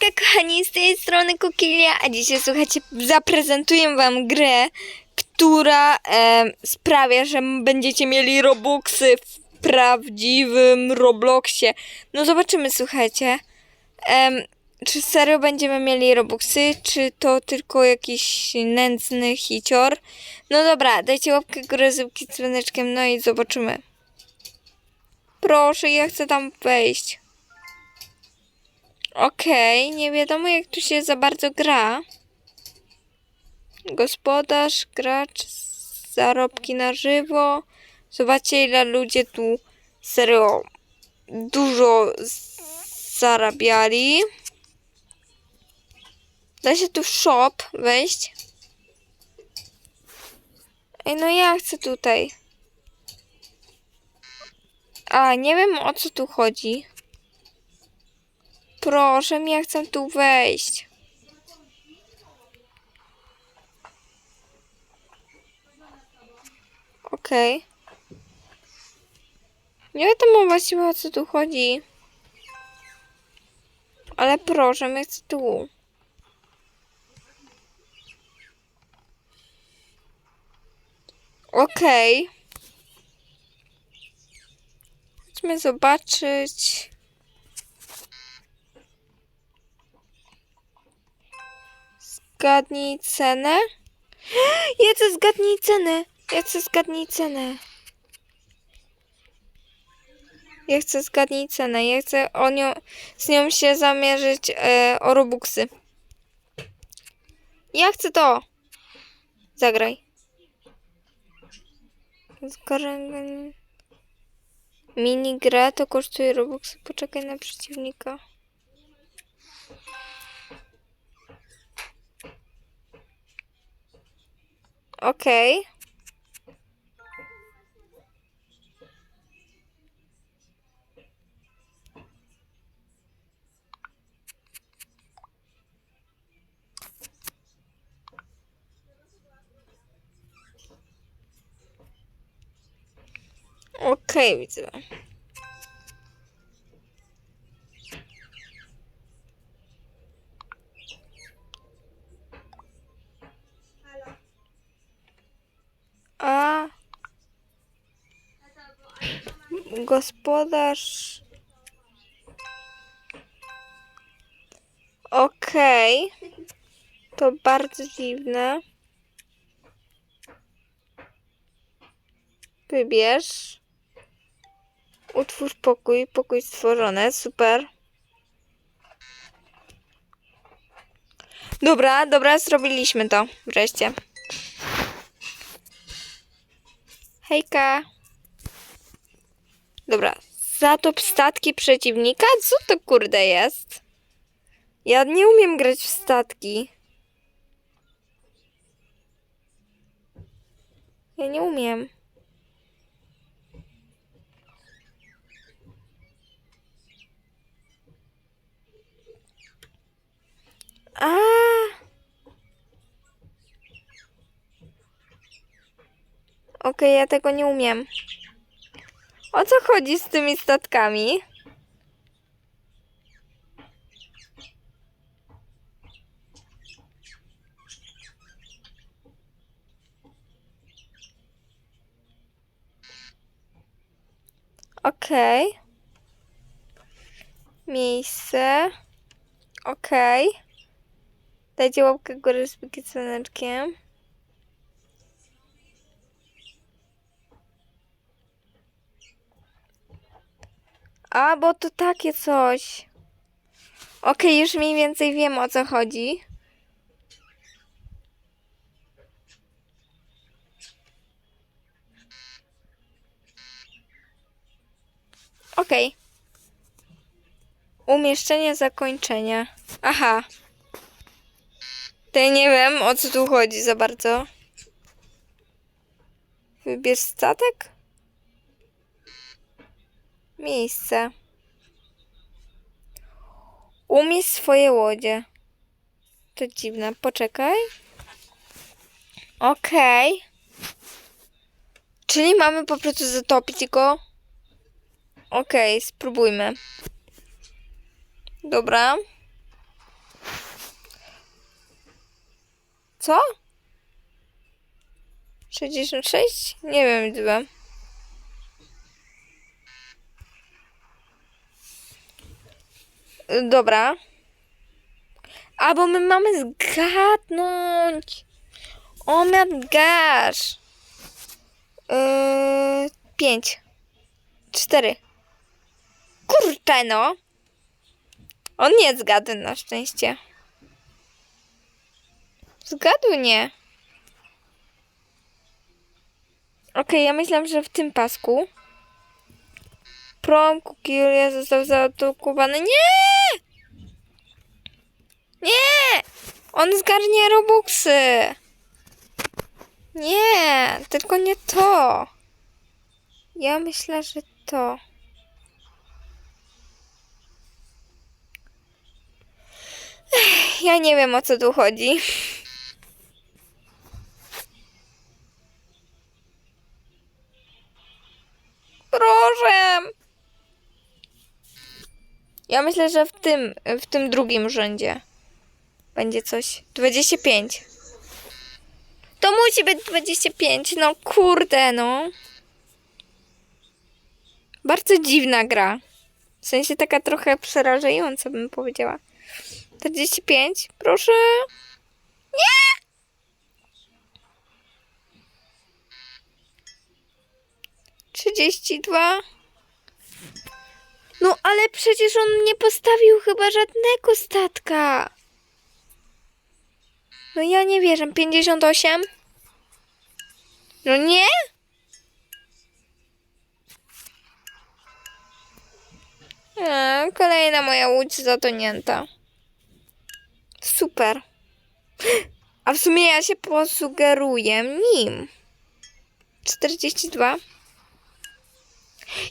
Hejka kochani, z tej strony Kukilia, a dzisiaj słuchajcie, zaprezentuję wam grę, która e, sprawia, że będziecie mieli robuxy w prawdziwym Robloxie. No zobaczymy, słuchajcie, em, czy serio będziemy mieli robuxy, czy to tylko jakiś nędzny hicior. No dobra, dajcie łapkę górę z dzwoneczkiem, no i zobaczymy. Proszę, ja chcę tam wejść. Okej, nie wiadomo jak tu się za bardzo gra. Gospodarz, gracz, zarobki na żywo. Zobaczcie ile ludzie tu serio dużo zarabiali. Da się tu w shop wejść. Ej, no ja chcę tutaj. A, nie wiem o co tu chodzi. Proszę, ja chcę tu wejść. Okej. Nie wiadomo właściwie o co tu chodzi. Ale proszę, ja chcę tu. Okej. Chodźmy zobaczyć. Zgadnij cenę? Chcę zgadnij cenę. Ja chcę zgadnij cenę. Ja chcę zgadnij cenę. Ja chcę o nią, z nią się zamierzyć e, o robuxy. Ja chcę to. Zagraj. Mini gra to kosztuje robuxy. Poczekaj na przeciwnika. Okej. Okej, widzę. Gospodarz. Okej. To bardzo dziwne. Wybierz. Utwórz pokój. Pokój stworzony. Super. Dobra, dobra, zrobiliśmy to. Wreszcie. Hejka. Dobra. Zatop statki przeciwnika? Co to kurde jest? Ja nie umiem grać w statki. Ja nie umiem. A. Okej, ja tego nie umiem. O co chodzi z tymi statkami? Okej. Miejsce. Okej. Dajcie łapkę górę z dzwoneczkiem. A, bo to takie coś. Okej, już mniej więcej wiem o co chodzi. Okej. Umieszczenie zakończenia. Aha. To ja nie wiem o co tu chodzi za bardzo. Wybierz statek? miejsce. Umieść swoje łodzie. To dziwne. Poczekaj. Okej. Okay. Czyli mamy po prostu zatopić go. Okej, okay, spróbujmy. Dobra. Co? 66? Nie wiem, ile. Dobra. A, bo my mamy zgadnąć. O my gosh. Yy, pięć. Cztery. Kurczę no. On nie zgadł na szczęście. Zgadł nie. Okej, ja myślałam, że w tym pasku. Prom Kukilia został zaatakowany. Nie! Nie! On zgarnie robuxy. Nie, tylko nie to. Ja myślę, że to. Ech, Ja nie wiem o co tu chodzi. Proszę. Ja myślę, że w tym, w tym drugim rzędzie będzie coś. 25. To musi być 25. No kurde, no. Bardzo dziwna gra. W sensie taka trochę przerażająca, bym powiedziała. 45, proszę. Nie! Trzydzieści dwa. No ale przecież on nie postawił chyba żadnego statka. No ja nie wierzę. 58? No nie? A, kolejna moja łódź zatonięta. Super. A w sumie ja się posugeruję nim. 42.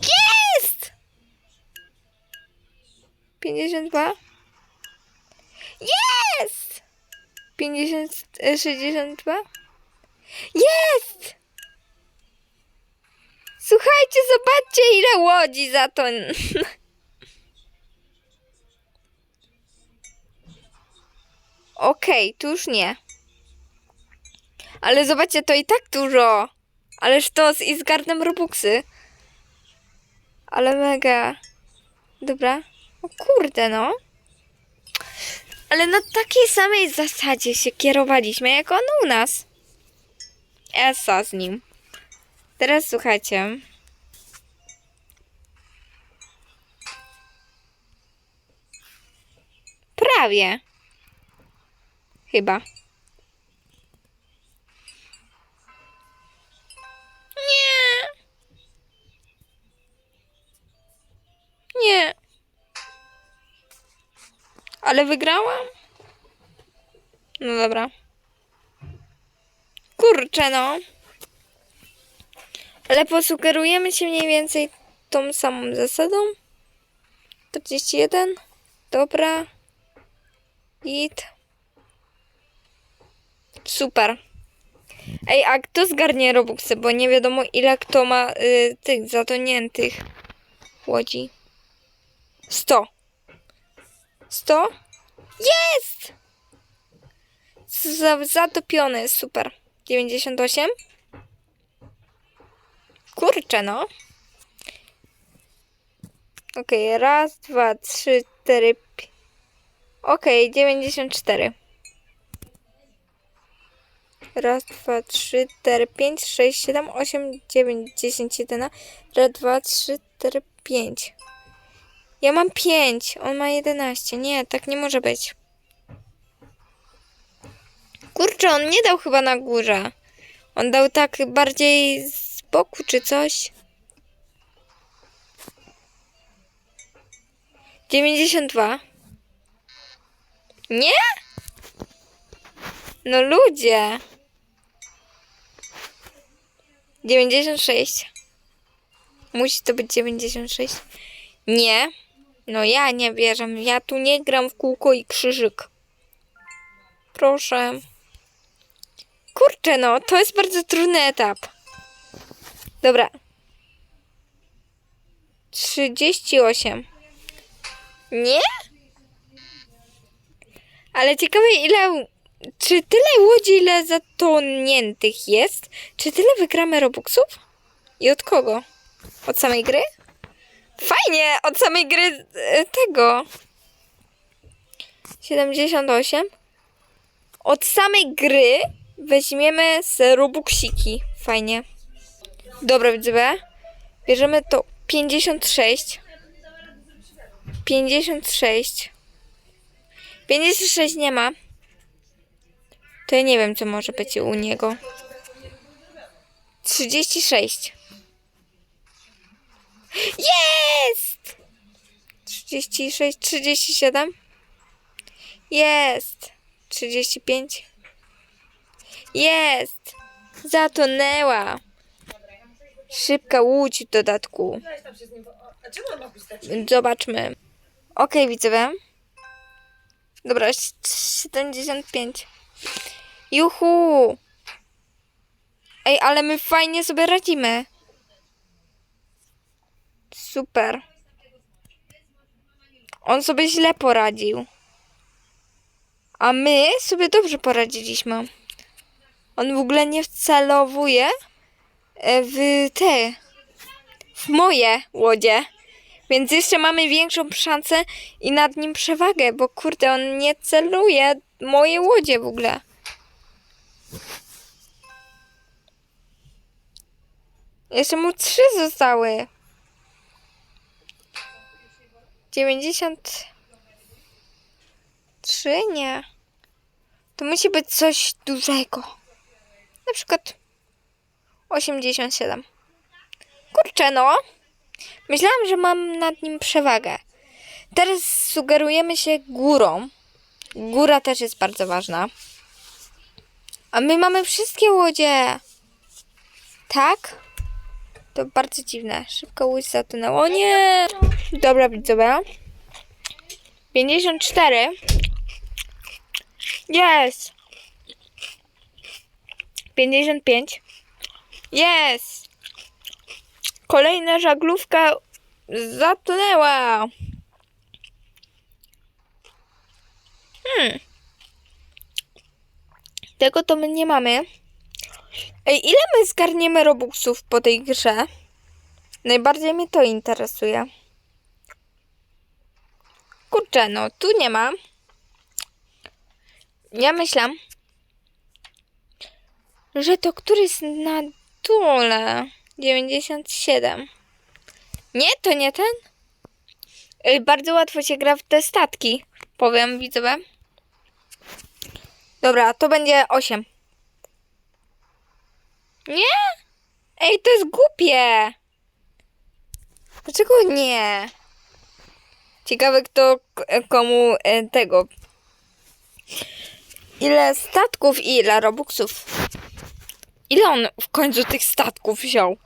Jest! 52. Jest! 50, e, 62. Jest! Słuchajcie, zobaczcie ile łodzi za to. Okej, tu już nie. Ale zobaczcie, to i tak dużo. Ależ to z i zgarnę robuxy. Ale mega. Dobra. O kurde, no. Ale na takiej samej zasadzie się kierowaliśmy, jak on u nas. Esa z nim. Teraz słuchajcie. Prawie. Chyba. Ale wygrałam? No dobra. Kurczę no. Ale posugerujemy się mniej więcej tą samą zasadą. 41. Dobra. Git. Super. Ej, a kto zgarnie Robuxy? Bo nie wiadomo ile kto ma y, tych zatoniętych łodzi. 100. 100? Jest! Zatopiony, super. 98? Kurczę, no. Okej, raz, dwa, trzy, cztery, pi- Okej, 94. Raz, dwa, trzy, cztery, pięć, sześć, siedem, osiem, dziewięć, dziesięć, jedenaście. Raz, dwa, trzy, cztery, pięć. Ja mam pięć, on ma jedenaście. Nie, tak nie może być. Kurczę, on nie dał chyba na górze. On dał tak bardziej z boku czy coś. 92. Nie? No ludzie. 96. Musi to być 96. Nie. No ja nie wierzę. Ja tu nie gram w kółko i krzyżyk. Proszę. Kurczę no, to jest bardzo trudny etap. Dobra. 38. Nie? Ale ciekawe ile czy tyle łodzi, ile zatoniętych jest? Czy tyle wygramy Robuxów? I od kogo? Od samej gry? Fajnie, od samej gry e, tego. 78. Od samej gry weźmiemy z Robuxiki. Fajnie. Dobra, widzę. Bierzemy to 56. 56. 56 nie ma. To ja nie wiem, co może być u niego. 36. Jest! 36, 37. Jest. 35. Jest. Zatonęła. Szybka łódź w dodatku. Chusteczkę? Zobaczmy. Okej, widzowie. Dobra, s- 75. Juhu! Ej, ale my fajnie sobie radzimy. Super. On sobie źle poradził. A my sobie dobrze poradziliśmy. On w ogóle nie wcelowuje e, w te, w moje łodzie. Więc jeszcze mamy większą szansę i nad nim przewagę, bo kurde, on nie celuje moje łodzie w ogóle. Jeszcze mu trzy zostały. 93? Nie. To musi być coś dużego. Na przykład 87. Kurczę, no. Myślałam, że mam nad nim przewagę. Teraz sugerujemy się górą. Góra też jest bardzo ważna. A my mamy wszystkie łodzie. Tak? To bardzo dziwne. Szybko łódź zatonęła. O nie! Dobra, widzowie. 54. Jest! 55. Jest! Kolejna żaglówka zatonęła. Hmm. Tego to my nie mamy. Ej, ile my zgarniemy robuxów po tej grze? Najbardziej mnie to interesuje. Kurczę, no tu nie ma. Ja myślałam, że to któryś na dole. 97. Nie, to nie ten. Ej, bardzo łatwo się gra w te statki. Powiem widzowie. Dobra, to będzie 8. Nie? Ej, to jest głupie. Dlaczego nie? Ciekawe kto komu e, tego. Ile statków i ile robuxów? Ile on w końcu tych statków wziął?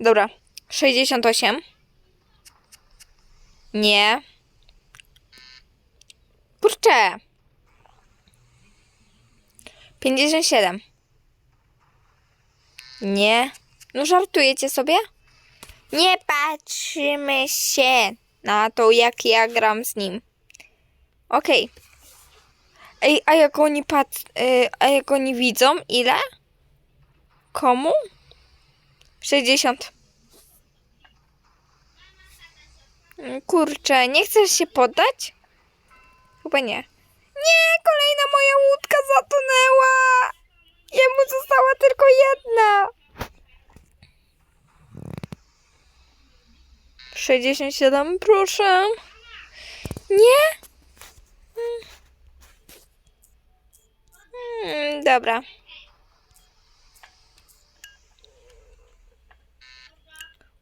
Dobra. 68. Nie. Kurczę. 57. Nie. No żartujecie sobie? Nie patrzymy się na to, jak ja gram z nim. Okej. Ej, a jak oni pat... y, a jak oni widzą? Ile? Komu? 60. Mm, Kurczę, nie chcesz się poddać? Chyba nie. Nie, kolejna moja łódka zatonęła! Jemu została tylko jedna. 67, proszę. Nie? Mm. Mm, dobra.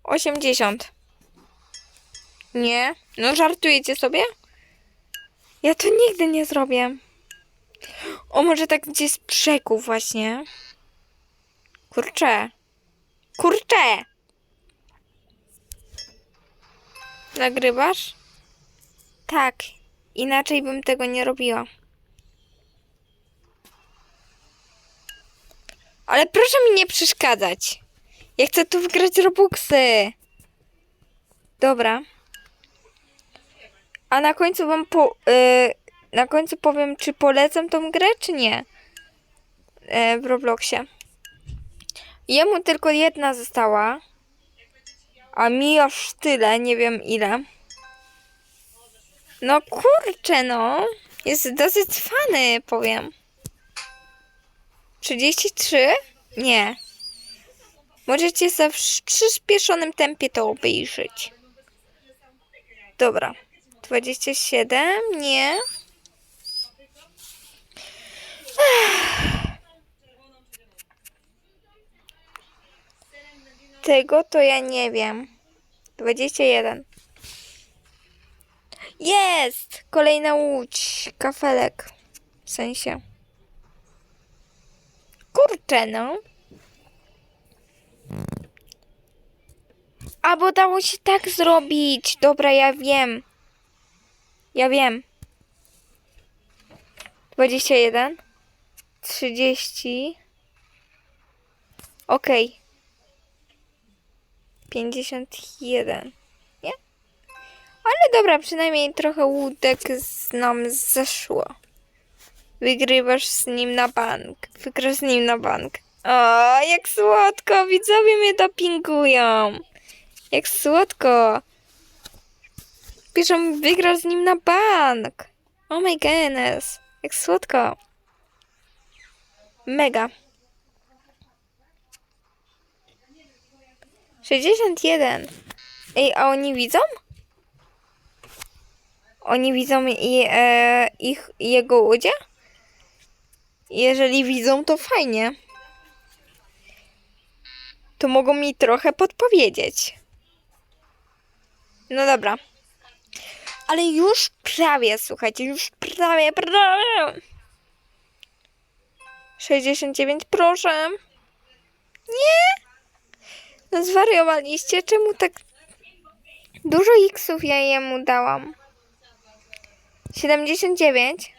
Osiemdziesiąt. Nie? No żartujecie sobie? Ja to nigdy nie zrobię. O, może tak gdzieś z brzegu właśnie. Kurczę. Kurczę! Nagrywasz? Tak. Inaczej bym tego nie robiła. Ale proszę mi nie przeszkadzać. Ja chcę tu wygrać Robuxy. Dobra. A na końcu wam po, y, na końcu powiem, czy polecam tą grę, czy nie. E, w Robloxie. Jemu tylko jedna została. A mi aż tyle, nie wiem ile. No kurczę, no. Jest dosyć fany, powiem. 33? Nie. Możecie za w przyspieszonym tempie to obejrzeć. Dobra. 27? Nie. Tego to ja nie wiem. 21. Jest! Kolejna łódź. Kafelek. W sensie. Kurczę, no. A bo dało się tak zrobić. Dobra, ja wiem. Ja wiem. 21. 30. Okej. 51. Nie? Ale dobra, przynajmniej trochę łódek z nam zeszło. Wygrywasz z nim na bank. Wygrasz z nim na bank. O, jak słodko! Widzowie mnie dopingują. Jak słodko. Piszą, wygrasz z nim na bank. Oh my goodness. Jak słodko. Mega. 61. Ej, a oni widzą? Oni widzą i, e, ich, jego łodzie? Jeżeli widzą, to fajnie. To mogą mi trochę podpowiedzieć. No dobra. Ale już prawie, słuchajcie, już prawie, prawie. 69, proszę. Nie! Zwariowaliście, czemu tak dużo xów ja jemu dałam? 79?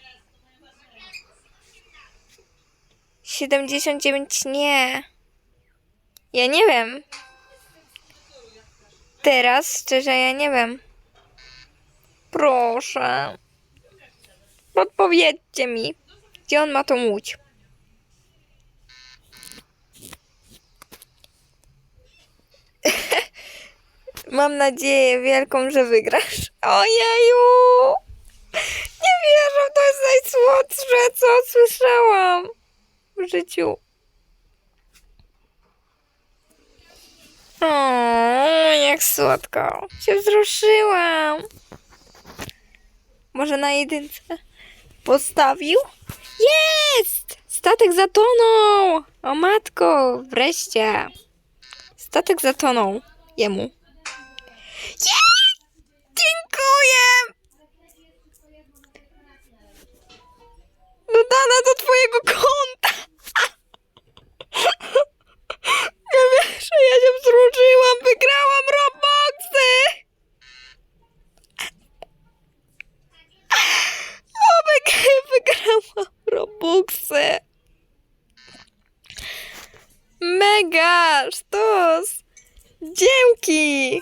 79 nie. Ja nie wiem. Teraz szczerze ja nie wiem. Proszę. Podpowiedzcie mi, gdzie on ma tą łódź. Mam nadzieję wielką, że wygrasz. Ojeju! Nie wierzę, to jest najsłodsze, co słyszałam w życiu. O, jak słodko. Się wzruszyłam. Może na jedynce postawił? Jest! Statek zatonął! O matko, wreszcie. Statek zatonął jemu. Jest! Dziękuję! Dodana do twojego konta. Nie wiesz, ja się wzruszyłam, wygrałam Robuxy! O, wyg- wygrałam Robuxy! Mega! Sztos! Dzięki!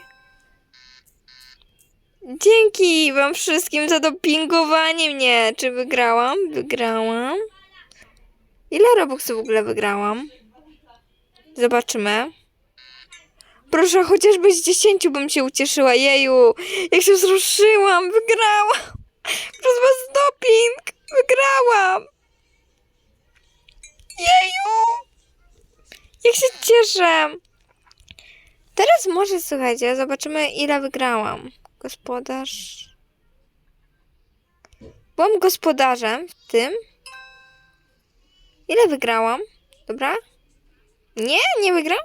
Dzięki wam wszystkim za dopingowanie mnie. Czy wygrałam? Wygrałam. Ile Robuxów w ogóle wygrałam? Zobaczymy. Proszę, chociażby z 10 bym się ucieszyła. Jeju, jak się wzruszyłam, wygrałam. Przez was doping, wygrałam. Jeju, jak się cieszę. Teraz może, słuchajcie, zobaczymy ile wygrałam. Gospodarz. Byłam gospodarzem w tym. Ile wygrałam? Dobra. Nie, nie wygram?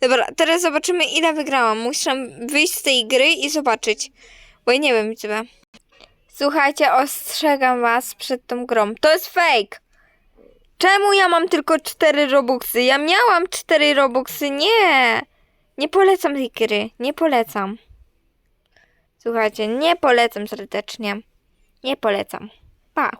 Dobra, teraz zobaczymy ile wygrałam. Muszę wyjść z tej gry i zobaczyć. Bo ja nie wiem, co. Słuchajcie, ostrzegam was przed tą grą. To jest fake! Czemu ja mam tylko cztery robuxy? Ja miałam cztery robuxy. Nie! Nie polecam tej gry. Nie polecam. Słuchajcie, nie polecam serdecznie. Nie polecam. Pa.